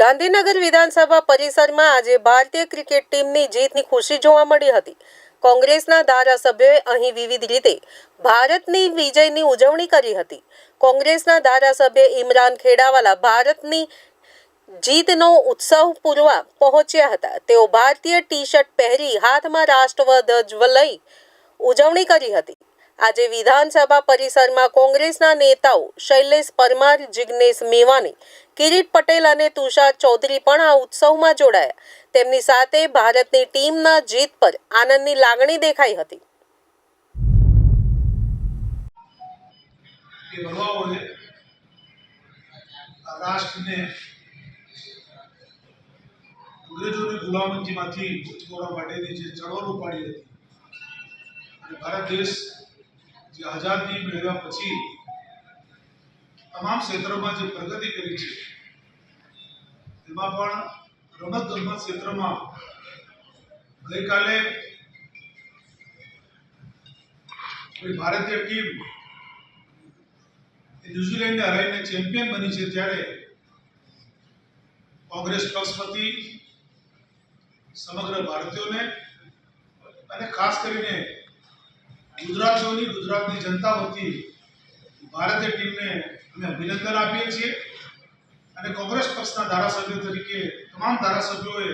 ગાંધીનગર વિધાનસભા પરિસરમાં આજે ભારતીય ક્રિકેટ ટીમની જીતની ખુશી જોવા મળી હતી. કોંગ્રેસના ધારાસભ્યોએ અહીં વિવિધ રીતે ભારતની વિજયની ઉજવણી કરી હતી. કોંગ્રેસના ધારાસભ્ય ઇમરાન ખેડાવાલા ભારતની જીતનો ઉત્સવ પૂરવા પહોંચ્યા હતા. તેઓ ભારતીય ટી શર્ટ પહેરી હાથમાં રાષ્ટ્રધ્વજ લઈ ઉજવણી કરી હતી. આજે વિધાનસભા પરિસરમાં કોંગ્રેસના નેતાઓ શૈલેષ પરમાર, જિગ્નેશ મેવાણી, કિરીટ પટેલ અને તુષાર ચૌધરી પણ આ ઉત્સવમાં જોડાયા. તેમની સાથે ભારતની ટીમના જીત પર આનંદની લાગણી દેખાઈ હતી. ભારત દેશ જે આઝાદી મેળવ્યા પછી તમામ ક્ષેત્રોમાં જે પ્રગતિ કરી છે, એમાં પણ રમત ગમત ક્ષેત્રમાં ગઈકાલે ભારતીય ટીમ ન્યુઝીલેન્ડને હરાઈને ચેમ્પિયન બની છે ત્યારે કોંગ્રેસ પક્ષ વતી સમગ્ર ભારતીયોને અને ખાસ કરીને ગુજરાતીઓની, ગુજરાતની જનતા વતી ભારતીય ટીમને અમે અભિનંદન આપીએ છીએ અને કોંગ્રેસ પક્ષના ધારાસભ્યો તરીકે તમામ ધારાસભ્યોએ